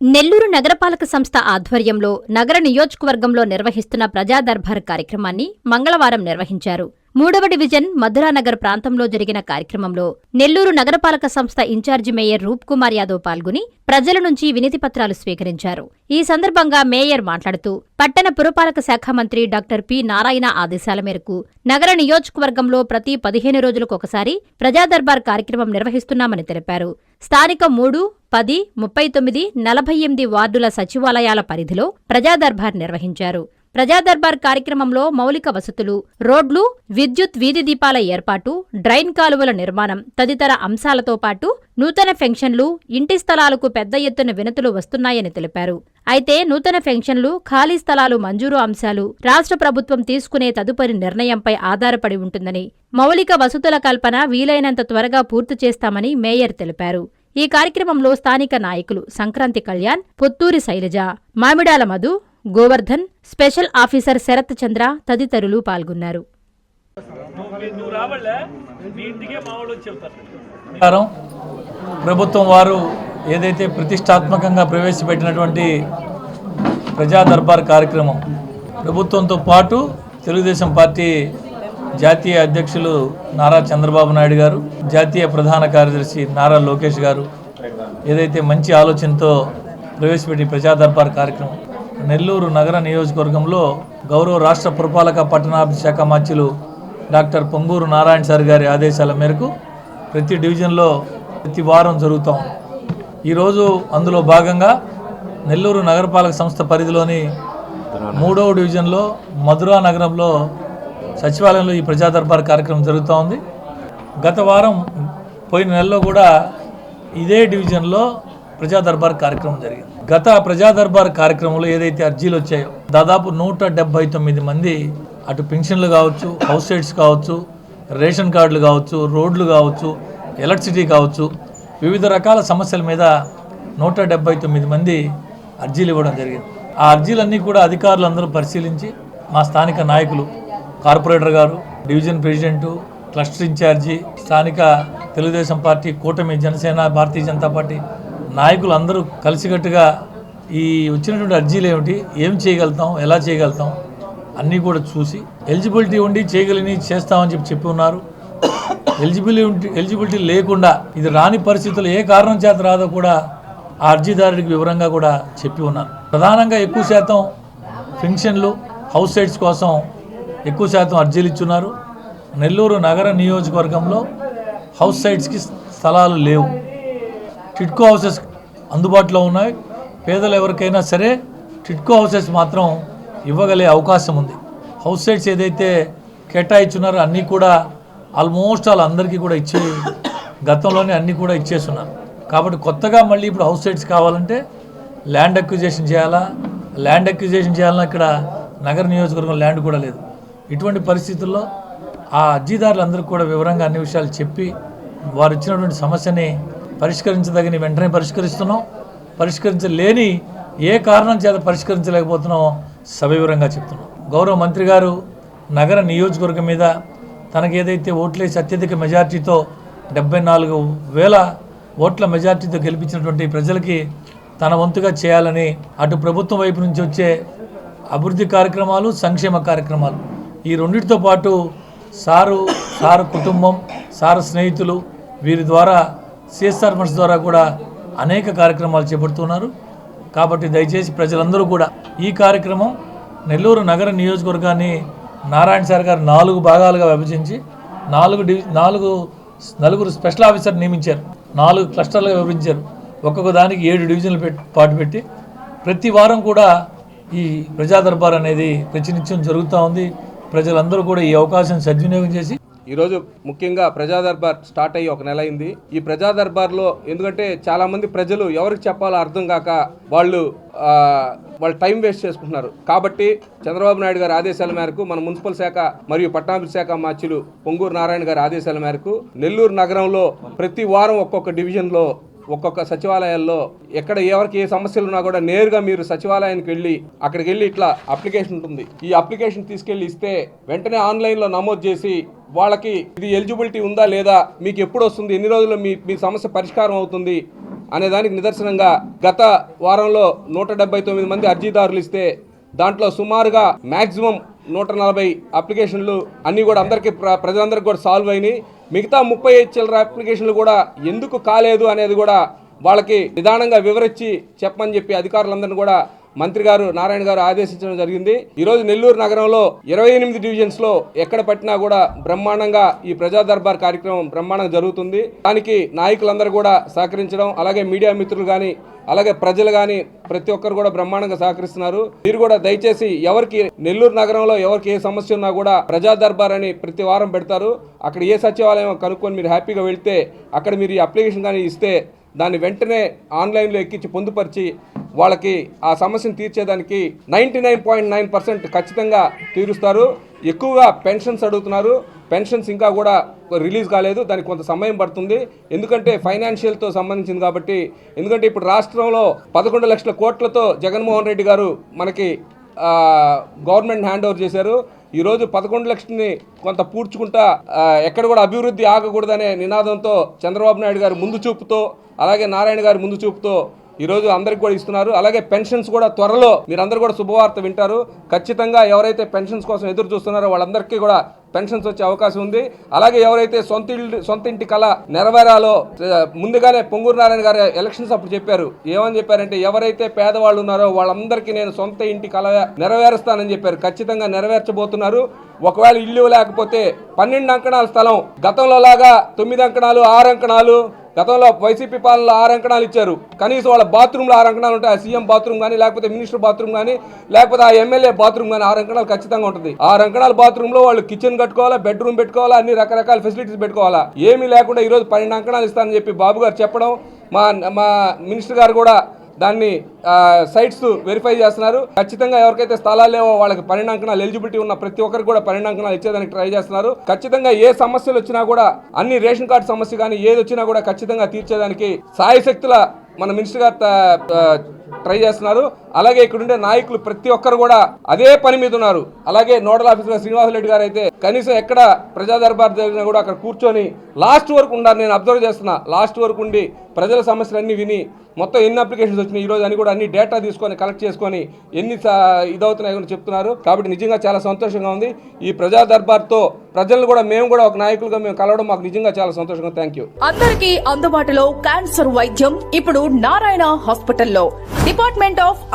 నెల్లూరు నగరపాలక సంస్థ ఆధ్వర్యంలో నగర నియోజకవర్గంలో నిర్వహిస్తున్న ప్రజాదర్బార్ కార్యక్రమాన్ని మంగళవారం నిర్వహించారు. మూడవ డివిజన్ మధురానగర్ ప్రాంతంలో జరిగిన కార్యక్రమంలో నెల్లూరు నగరపాలక సంస్థ ఇన్ఛార్జి మేయర్ రూప్ కుమార్ యాదవ్ పాల్గొని ప్రజల నుంచి వినతి పత్రాలు స్వీకరించారు. ఈ సందర్భంగా మేయర్ మాట్లాడుతూ పట్టణ పురపాలక శాఖ మంత్రి డాక్టర్ పి నారాయణ ఆదేశాల మేరకు నగర నియోజకవర్గంలో ప్రతి పదిహేను రోజులకు ఒకసారి ప్రజాదర్బార్ కార్యక్రమం నిర్వహిస్తున్నామని తెలిపారు. స్థానిక మూడు పది ముప్పై తొమ్మిది నలభై ఎనిమిది వార్డుల సచివాలయాల పరిధిలో ప్రజాదర్బార్ నిర్వహించారు. ప్రజా దర్బార్ కార్యక్రమంలో మౌలిక వసతులు రోడ్లు విద్యుత్ వీధి దీపాల ఏర్పాటు డ్రైన్ కాలువల నిర్మాణం తదితర అంశాలతో పాటు నూతన పెన్షన్లు ఇంటి స్థలాలకు పెద్ద ఎత్తున వినతులు వస్తున్నాయని తెలిపారు. అయితే నూతన పెన్షన్లు ఖాళీ స్థలాలు మంజూరు అంశాలు రాష్ట్ర ప్రభుత్వం తీసుకునే తదుపరి నిర్ణయంపై ఆధారపడి ఉంటుందని మౌలిక వసతుల కల్పన వీలైనంత త్వరగా పూర్తి చేస్తామని మేయర్ తెలిపారు. ఈ కార్యక్రమంలో స్థానిక నాయకులు సంక్రాంతి కళ్యాణ్ పుత్తూరి శైలజ మామిడాల మధు గోవర్ధన్ స్పెషల్ ఆఫీసర్ శరత్ చంద్ర తదితరులు పాల్గొన్నారు. ప్రభుత్వం వారు ఏదైతే ప్రతిష్టాత్మకంగా ప్రవేశపెట్టినటువంటి ప్రజా దర్బార్ కార్యక్రమం ప్రభుత్వంతో పాటు తెలుగుదేశం పార్టీ జాతీయ అధ్యక్షులు నారా చంద్రబాబు నాయుడు గారు జాతీయ ప్రధాన కార్యదర్శి నారా లోకేష్ గారు. ఏదైతే మంచి ఆలోచనతో ప్రవేశపెట్టి ప్రజాదర్బార్ కార్యక్రమం నెల్లూరు నగర నియోజకవర్గంలో గౌరవ రాష్ట్ర పురపాలక పట్టణాభివృద్ధి శాఖ మార్చులు డాక్టర్ పొంగూరు నారాయణ సార్ గారి ఆదేశాల మేరకు ప్రతి డివిజన్లో ప్రతి వారం జరుగుతాం ఈరోజు అందులో భాగంగా నెల్లూరు నగరపాలక సంస్థ పరిధిలోని మూడవ డివిజన్లో మధురా నగరంలో సచివాలయంలో ఈ ప్రజా దర్బార్ కార్యక్రమం జరుగుతూ ఉంది. గత వారం పోయిన నెలలో కూడా ఇదే డివిజన్లో ప్రజా దర్బార్ కార్యక్రమం జరిగింది. గత ప్రజా దర్బార్ కార్యక్రమంలో ఏదైతే అర్జీలు వచ్చాయో దాదాపు నూట డెబ్బై తొమ్మిది మంది అటు పెన్షన్లు కావచ్చు హౌస్ సైట్స్ కావచ్చు రేషన్ కార్డులు కావచ్చు రోడ్లు కావచ్చు ఎలక్ట్రిసిటీ కావచ్చు వివిధ రకాల సమస్యల మీద నూట డెబ్బై తొమ్మిది మంది అర్జీలు ఇవ్వడం జరిగింది. ఆ అర్జీలన్నీ కూడా అధికారులు అందరూ పరిశీలించి మా స్థానిక నాయకులు కార్పొరేటర్ గారు డివిజన్ ప్రెసిడెంటు క్లస్టర్ ఇన్ఛార్జి స్థానిక తెలుగుదేశం పార్టీ కూటమి జనసేన భారతీయ జనతా పార్టీ నాయకులు అందరూ కలిసికట్టుగా ఈ వచ్చినటువంటి అర్జీలు ఏమిటి ఏం చేయగలుగుతాం ఎలా చేయగలుగుతాం అన్నీ కూడా చూసి ఎలిజిబిలిటీ ఉండి చేయగలిని చేస్తామని చెప్పి చెప్పి ఉన్నారు. ఎలిజిబిలిటీ ఎలిజిబిలిటీ లేకుండా ఇది రాని పరిస్థితులు ఏ కారణం చేత రాదో కూడా ఆ అర్జీదారుడికి వివరంగా కూడా చెప్పి ఉన్నారు. ప్రధానంగా ఎక్కువ శాతం పెన్షన్లు హౌస్ సైట్స్ కోసం ఎక్కువ శాతం అర్జీలు ఇచ్చున్నారు. నెల్లూరు నగర నియోజకవర్గంలో హౌస్ సైట్స్కి స్థలాలు లేవు. టిట్కో హౌసెస్ అందుబాటులో ఉన్నాయి. పేదలు ఎవరికైనా సరే టిట్కో హౌసెస్ మాత్రం ఇవ్వగలే అవకాశం ఉంది. హౌస్ సైట్స్ ఏదైతే కేటాయించున్నారో అన్నీ కూడా ఆల్మోస్ట్ ఆల్ అందరికీ కూడా ఇచ్చే గతంలోనే అన్నీ కూడా ఇచ్చేస్తున్నారు. కాబట్టి కొత్తగా మళ్ళీ ఇప్పుడు హౌస్ సైట్స్ కావాలంటే ల్యాండ్ అక్విజేషన్ చేయాలా? ల్యాండ్ అక్విజేషన్ చేయాలన్నా ఇక్కడ నగర నియోజకవర్గం ల్యాండ్ కూడా లేదు. ఇటువంటి పరిస్థితుల్లో ఆ అర్జీదారులందరికీ కూడా వివరంగా అన్ని విషయాలు చెప్పి వారు ఇచ్చినటువంటి సమస్యని పరిష్కరించదగిన వెంటనే పరిష్కరిస్తున్నాం. పరిష్కరించలేని ఏ కారణం చేత పరిష్కరించలేకపోతున్నామో సవివరంగా చెప్తున్నాం. గౌరవ మంత్రి గారు నగర నియోజకవర్గం మీద తనకు ఏదైతే ఓట్లేసి అత్యధిక మెజార్టీతో డెబ్బై నాలుగు వేల ఓట్ల మెజార్టీతో గెలిపించినటువంటి ప్రజలకి తన వంతుగా చేయాలని అటు ప్రభుత్వం వైపు నుంచి వచ్చే అభివృద్ధి కార్యక్రమాలు సంక్షేమ కార్యక్రమాలు ఈ రెండింటితో పాటు సారు సారు కుటుంబం సారు స్నేహితులు వీరి ద్వారా సిఎస్ఆర్ ఫండ్స్ ద్వారా కూడా అనేక కార్యక్రమాలు చేపడుతున్నారు. కాబట్టి దయచేసి ప్రజలందరూ కూడా ఈ కార్యక్రమం నెల్లూరు నగర నియోజకవర్గాన్ని నారాయణ సార్ గారు నాలుగు భాగాలుగా విభజించి నాలుగు డివి నాలుగు నలుగురు స్పెషల్ ఆఫీసర్ నియమించారు. నాలుగు క్లస్టర్లుగా విభజించారు. ఒక్కొక్క దానికి ఏడు డివిజన్లు పెట్టి పాటు పెట్టి ప్రతి వారం కూడా ఈ ప్రజా దర్బార్ అనేది ప్రతినిత్యం జరుగుతూ ఉంది. ప్రజలందరూ కూడా ఈ అవకాశం సద్వినియోగం చేసి ఈరోజు ముఖ్యంగా ప్రజా దర్బార్ స్టార్ట్ అయ్యి ఒక నెల అయింది. ఈ ప్రజా దర్బార్లో ఎందుకంటే చాలా మంది ప్రజలు ఎవరికి చెప్పాలో అర్థం కాక వాళ్ళు వాళ్ళు టైం వేస్ట్ చేసుకుంటున్నారు. కాబట్టి చంద్రబాబు నాయుడు గారి ఆదేశాల మేరకు మన మున్సిపల్ శాఖ మరియు పట్టణాభి శాఖ మార్చులు పొంగూరు నారాయణ గారి ఆదేశాల మేరకు నెల్లూరు నగరంలో ప్రతి వారం ఒక్కొక్క డివిజన్లో ఒక్కొక్క సచివాలయాల్లో ఎక్కడ ఎవరికి ఏ సమస్యలు ఉన్నా కూడా నేరుగా మీరు సచివాలయానికి వెళ్ళి అక్కడికి వెళ్ళి ఇట్లా అప్లికేషన్ ఉంటుంది. ఈ అప్లికేషన్ తీసుకెళ్ళి ఇస్తే వెంటనే ఆన్లైన్లో నమోదు చేసి వాళ్ళకి ఇది ఎలిజిబిలిటీ ఉందా లేదా మీకు ఎప్పుడు వస్తుంది ఎన్ని రోజుల్లో మీ మీ సమస్య పరిష్కారం అవుతుంది అనే దానికి నిదర్శనంగా గత వారంలో నూట డెబ్బై తొమ్మిది మంది అర్జీదారులు ఇస్తే దాంట్లో సుమారుగా మ్యాక్సిమం నూట నలభై అప్లికేషన్లు అన్నీ కూడా అందరికీ ప్ర ప్రజలందరికీ కూడా సాల్వ్ అయినాయి. మిగతా ముప్పై ఐదు చిల్లర అప్లికేషన్లు కూడా ఎందుకు కాలేదు అనేది కూడా వాళ్ళకి నిదానంగా వివరించి చెప్పమని చెప్పి అధికారులందరినీ కూడా మంత్రి గారు నారాయణ గారు ఆదేశించడం జరిగింది. ఈరోజు నెల్లూరు నగరంలో ఇరవై ఎనిమిది డివిజన్స్లో ఎక్కడ పట్టినా కూడా బ్రహ్మాండంగా ఈ ప్రజా దర్బార్ కార్యక్రమం బ్రహ్మాండంగా జరుగుతుంది. దానికి నాయకులందరూ కూడా సహకరించడం అలాగే మీడియా మిత్రులు కానీ అలాగే ప్రజలు కానీ ప్రతి ఒక్కరు కూడా బ్రహ్మాండంగా సహకరిస్తున్నారు. మీరు కూడా దయచేసి ఎవరికి నెల్లూరు నగరంలో ఎవరికి ఏ సమస్య ఉన్నా కూడా ప్రజా దర్బార్ అని ప్రతి వారం పెడతారు. అక్కడ ఏ సచివాలయం కనుక్కొని మీరు హ్యాపీగా వెళ్తే అక్కడ మీరు ఈ అప్లికేషన్ కానీ ఇస్తే దాన్ని వెంటనే ఆన్లైన్లో ఎక్కించి పొందుపరిచి వాళ్ళకి ఆ సమస్యను తీర్చేదానికి ninety nine point nine percent ఖచ్చితంగా తీరుస్తారు. ఎక్కువగా పెన్షన్స్ అడుగుతున్నారు. పెన్షన్స్ ఇంకా కూడా రిలీజ్ కాలేదు. దానికి కొంత సమయం పడుతుంది. ఎందుకంటే ఫైనాన్షియల్తో సంబంధించింది కాబట్టి ఎందుకంటే ఇప్పుడు రాష్ట్రంలో పదకొండు లక్షల కోట్లతో జగన్మోహన్ రెడ్డి గారు మనకి గవర్నమెంట్ హ్యాండ్ ఓవర్ చేశారు. ఈరోజు పదకొండు లక్షల్ని కొంత పూడ్చుకుంటా ఎక్కడ కూడా అభివృద్ధి ఆగకూడదనే నినాదంతో చంద్రబాబు నాయుడు గారు ముందు చూపుతో అలాగే నారాయణ గారి ముందు చూపుతో ఈరోజు అందరికి కూడా ఇస్తున్నారు. అలాగే పెన్షన్స్ కూడా త్వరలో మీరందరూ కూడా శుభవార్త వింటారు. ఖచ్చితంగా ఎవరైతే పెన్షన్స్ కోసం ఎదురు చూస్తున్నారో వాళ్ళందరికీ కూడా పెన్షన్స్ వచ్చే అవకాశం ఉంది. అలాగే ఎవరైతే సొంత ఇల్లు సొంత ఇంటి కళ నెరవేరాలో ముందుగానే పొంగూరు నారాయణ గారు ఎలక్షన్స్ అప్పుడు చెప్పారు. ఏమని చెప్పారంటే ఎవరైతే పేదవాళ్ళు ఉన్నారో వాళ్ళందరికీ నేను సొంత ఇంటి కళ నెరవేరుస్తానని చెప్పారు. ఖచ్చితంగా నెరవేర్చబోతున్నారు. ఒకవేళ ఇల్లు లేకపోతే పన్నెండు అంకణాల స్థలం గతంలో లాగా తొమ్మిది అంకణాలు ఆరు అంకణాలు గతంలో వైసీపీ పాలనలో ఆరు అంకణాలు ఇచ్చారు. కనీసం వాళ్ళ బాత్రూంలో ఆరు అంకణాలు ఉంటాయి. ఆ సీఎం బాత్రూమ్ కానీ లేకపోతే మినిస్టర్ బాత్రూమ్ కానీ లేకపోతే ఆ ఎమ్మెల్యే బాత్రూమ్ కానీ ఆరు అంకణాలు ఖచ్చితంగా ఉంటుంది. ఆరు అంకణాల బాత్రూంలో వాళ్ళు కిచెన్ కట్టుకోవాలా బెడ్రూమ్ పెట్టుకోవాలా అన్ని రకరకాల ఫెసిలిటీస్ పెట్టుకోవాలా? ఏమీ లేకుండా ఈరోజు పన్నెండు అంకణాలు ఇస్తానని చెప్పి బాబు గారు చెప్పడం మా మా మినిస్టర్ గారు కూడా దాన్ని సైట్స్ వెరిఫై చేస్తున్నారు. ఖచ్చితంగా ఎవరికైతే స్థలాలు లేవో వాళ్ళకి పరిణాంకనాలు ఎలిజిబిలిటీ ఉన్న ప్రతి ఒక్కరికి కూడా పరిణాంకనాలు ఇచ్చేదానికి ట్రై చేస్తున్నారు. ఖచ్చితంగా ఏ సమస్యలు వచ్చినా కూడా అన్ని రేషన్ కార్డు సమస్య కానీ ఏది వచ్చినా కూడా ఖచ్చితంగా తీర్చేదానికి సాయశక్తుల మన మినిస్టర్ గారు ట్రై చేస్తున్నారు. అలాగే ఇక్కడ ఉండే నాయకులు ప్రతి ఒక్కరు కూడా అదే పని మీద ఉన్నారు. అలాగే నోడల్ ఆఫీసర్ శ్రీనివాసరెడ్డి గారు అయితే కనీసం ఎక్కడ ప్రజా దర్బార్ జరిగినా కూడా అక్కడ కూర్చొని లాస్ట్ వరకు ఉండాలి నేను అబ్జర్వ్ చేస్తున్నా. లాస్ట్ వరకు ఉండి ప్రజల సమస్యలన్నీ విని మొత్తం ఎన్ని అప్లికేషన్స్ వచ్చినాయి ఈరోజు అని కూడా అన్ని డేటా తీసుకొని కలెక్ట్ చేసుకొని ఎన్ని సా- ఇదవుతున్నాయి అని చెప్తున్నారు. కాబట్టి నిజంగా చాలా సంతోషంగా ఉంది. ఈ ప్రజా దర్బార్తో ప్రజలను కూడా మేము కూడా ఒక నాయకులుగా మేము కలవడం మాకు నిజంగా చాలా సంతోషంగా థ్యాంక్ యూ. అందరికీ అందుబాటులో క్యాన్సర్ వైద్యం ఇప్పుడు నారాయణ హాస్పిటల్లో. Department of